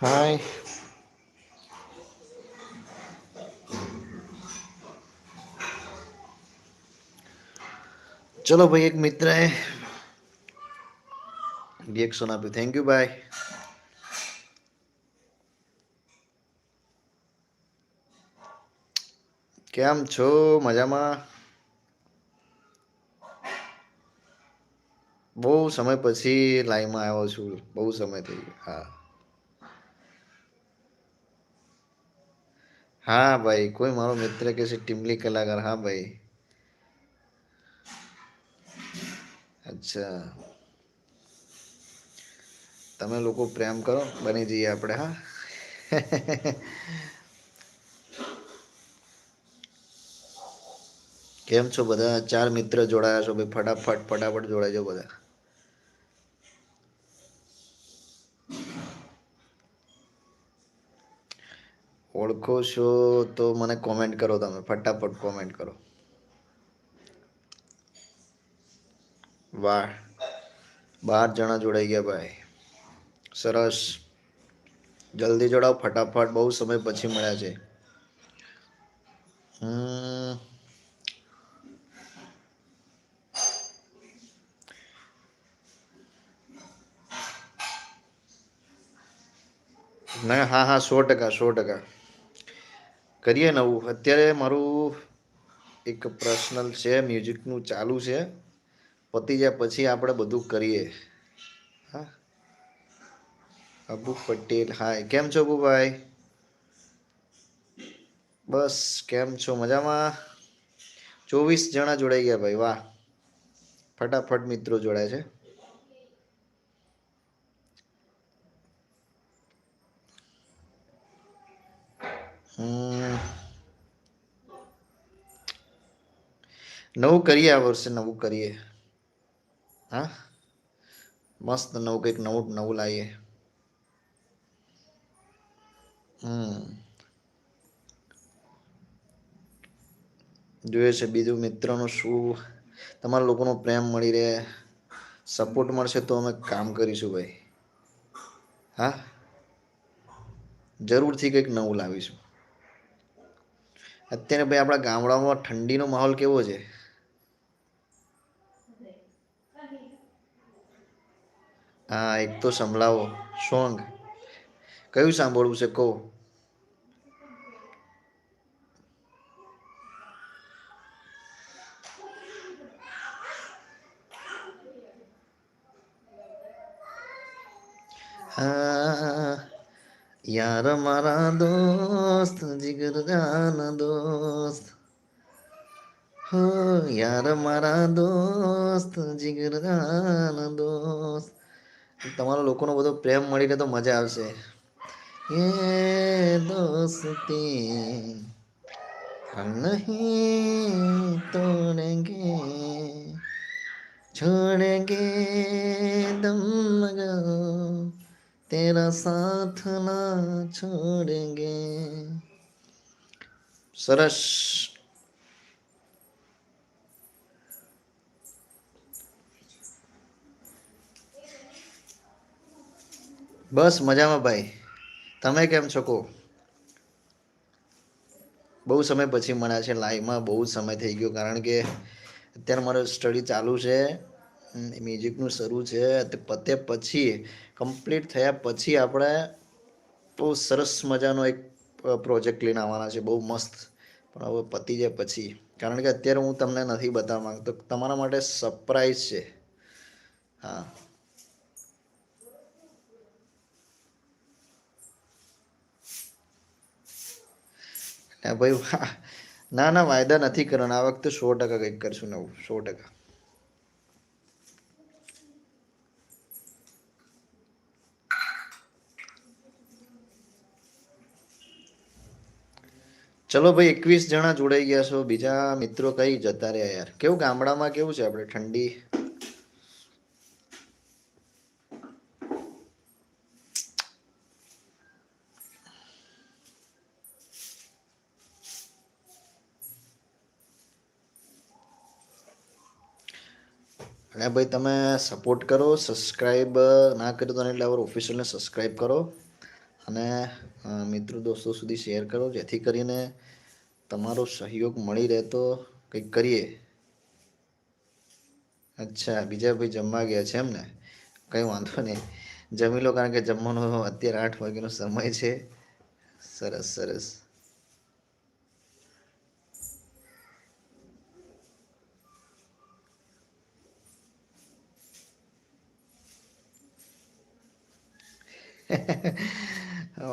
હાય ચલો ભાઈ એક મિત્રએ રિએક્શન આપ્યું થેન્ક યુ ભાઈ કેમ છો મજામાં બહુ સમય પછી લાઈવમાં આવ્યો છું બહુ સમય થઈ ગયો હા હા ભાઈ કોઈ મારો મિત્ર કે છે ટીમલી કલાકાર હા ભાઈ અચ્છા તમે લોકો પ્રેમ કરો બની જઈએ આપણે હા કેમ છો બધા ચાર મિત્ર જોડાયા છો ભાઈ ફટાફટ ફટાફટ જોડાજો બધા ઓળખો છો તો મને કોમેન્ટ કરો તમે. ફટાફટ કોમેન્ટ કરો. વાહ. બાર જણા જોડાઈ ગયા ભાઈ. સરસ. જલ્દી જોડાઓ, ફટાફટ. બહુ સમય પછી મળ્યા છે. ના, હા હા, સો ટકા સો ટકા. કરીએ નવું. અત્યારે મારું એક પર્સનલ છે મ્યુઝિકનું ચાલુ છે. પતી જાય પછી આપણે બધું કરીએ. હા. અબુ પટેલ હા કેમ છો અબુભાઈ બસ, કેમ છો? મજામાં? ચોવીસ જણા જોડાઈ ગયા ભાઈ, વાહ. ફટાફટ મિત્રો જોડાય છે. નવું કરીએ આ વર્ષે, નવું કરીએ. હા? મસ્ત નવું કંઈક નવું નવું લાવીએ. હમ. જોઈએ છે બીજું મિત્રનું શું, તમારા લોકોનો પ્રેમ મળી રહે સપોર્ટ મળશે તો અમે કામ કરીશું ભાઈ. હા? જરૂરથી કંઈક નવું લાવીશું. અત્યારે ભાઈ આપણા ગામડામાં ઠંડીનો માહોલ કેવો છે? હા, એક તો સંભળાવો. સોંગ. કયું સાંભળવું છે? કહો. હા યાર મારા દોસ્ત, જીગર જાન દોસ્ત. હો, યાર મારા દોસ્ત, જીગર જાન દોસ્ત. તમારા લોકોનો બધો પ્રેમ મળીને તો મજા આવશે. એ દોસ્તી હમ નહીં તોડેંગે, છોડેંગે દમ મગર તેરા સાથ ના છોડેંગે સરસ બસ મજામાં ભાઈ. તમે કેમ છો કો બહુ સમય પછી મળ્યા છે લાઈવમાં બહુ સમય થઈ ગયો કારણ કે અત્યારે મારો સ્ટડી ચાલુ છે. મ્યુઝિકનું શરૂ છે, તે પતે પછી કમ્પ્લીટ થયા પછી આપણે બહુ સરસ મજાનો એક પ્રોજેક્ટ લઈને આવવાના છે, બહુ મસ્ત. પણ હવે પતી જાય પછી. કારણ કે અત્યારે હું તમને નથી બતાવવા માંગતો. તમારા માટે સરપ્રાઈઝ છે. હા. ના ભાઈ. ના ના, વાયદા નથી કરવાના. આ વખતે સો ટકા કંઈક કરશું નવું. સો ટકા. ચલો ભાઈ, એકવીસ જણા જોડાઈ ગયા છો. બીજા મિત્રો કઈ જતા રહ્યા યાર? કેવું ગામડામાં કેવું છે આપણે? ઠંડી? અને ભાઈ, તમે સપોર્ટ કરો સબસ્ક્રાઈબ ના કર્યો તો એટલે ઓફિશિયલને સબસ્ક્રાઈબ કરો. અને મિત્રો દોસ્તો સુધી શેર કરો, જેથી કરીને તમારો સહયોગ મળી રહેતો કંઈક કરીએ. અચ્છા, બીજા ભાઈ જમવા ગયા છે એમ ને કંઈ વાંધો નહીં. જમી લો, કારણ કે જમવાનો અત્યારે આઠ વાગ્યાનો સમય છે. સરસ સરસ.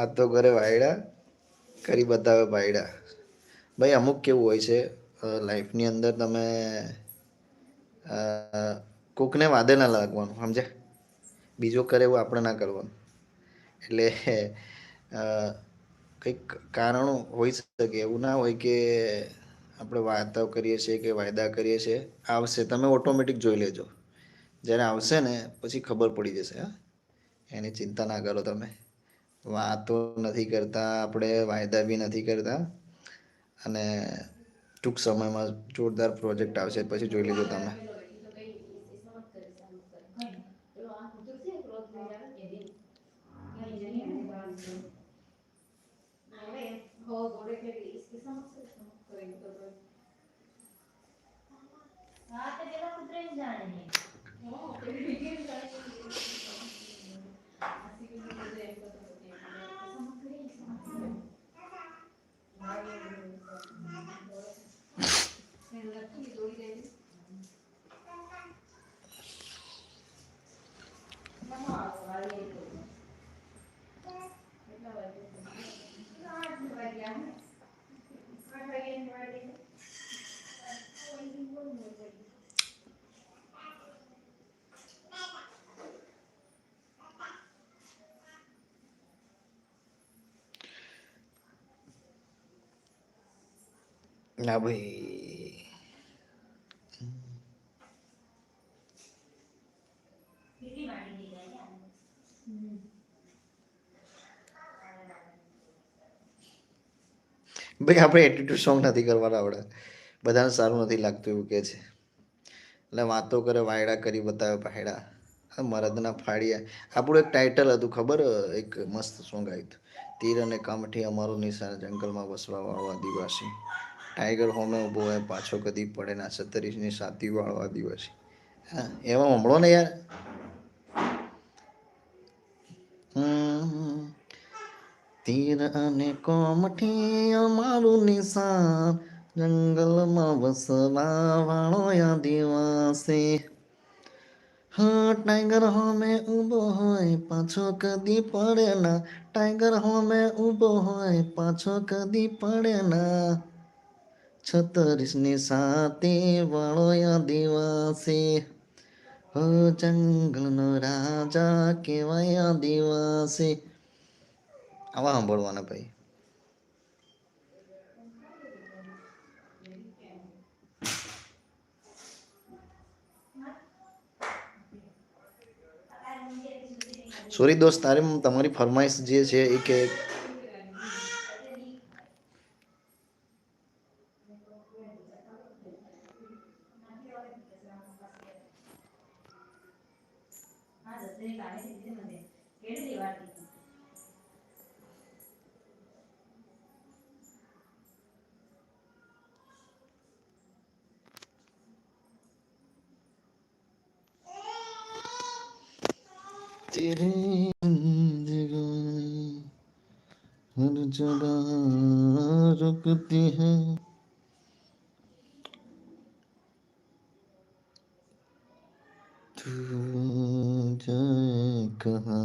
વાત તો કરે વાયડા, કરી બતાવે ભાઈડા ભાઈ, અમુક કેવું હોય છે લાઈફની અંદર તમે કોકને વાદે ના લાગવાનું સમજે બીજો કરે એવું આપણે ના કરવાનું. એટલે કંઈક કારણો હોઈ શકે, એવું ના હોય કે આપણે વાર્તાઓ કરીએ છીએ કે વાયદા કરીએ છીએ, આવશે. તમે ઓટોમેટિક જોઈ લેજો. જ્યારે આવશે ને, પછી ખબર પડી જશે, હા? એની ચિંતા ના કરો તમે. વાતો નથી કરતા, આપણે વાયદા બી નથી કરતા. અને ટૂંક સમયમાં જોરદાર પ્રોજેક્ટ આવશે, પછી જોઈ લેજો તમે. ના ભાઈ. ભાઈ, આપણે એટીટ્યુડ સોંગ નથી કરવાના આવડે. બધાને સારું નથી લાગતું એવું કે છે. એટલે વાતો કરે, વાયડા કરી બતાવે પાયડા મરદના ફાળિયા. આપણું એક ટાઇટલ હતું, ખબર? એક મસ્ત સોંગ આવ્યું તીર અને કામઠી અમારું નિશાન જંગલમાં વસવા વાળો આદિવાસી. ટાઈગર હોમે ઊભો હોય, પાછો કદી પડે ના સત્તરીસની સાતી વાળો દિવસે. હા એમાં હમણો ને યાર? તીર અને કોમઠી અમારું નિશાન, જંગલમાં વસવા વાળો આદિવાસી. હા, ટાઈગર હોમે ઊભો હોય, પાછો કદી પડે ના. ટાઈગર હોમે ઊભો હોય, પાછો કદી પડે ના. છત્રીસની સાતે વળોયા દિવસે હો જંગલનો રાજા કેવાય દિવસે આવા સાંભળવાના ભાઈ સોરી દોસ્ત તારે તમારી ફરમાઈશ જે છે એ કે तेरे जिंदगानी हर जगह रुकती है عنك هذا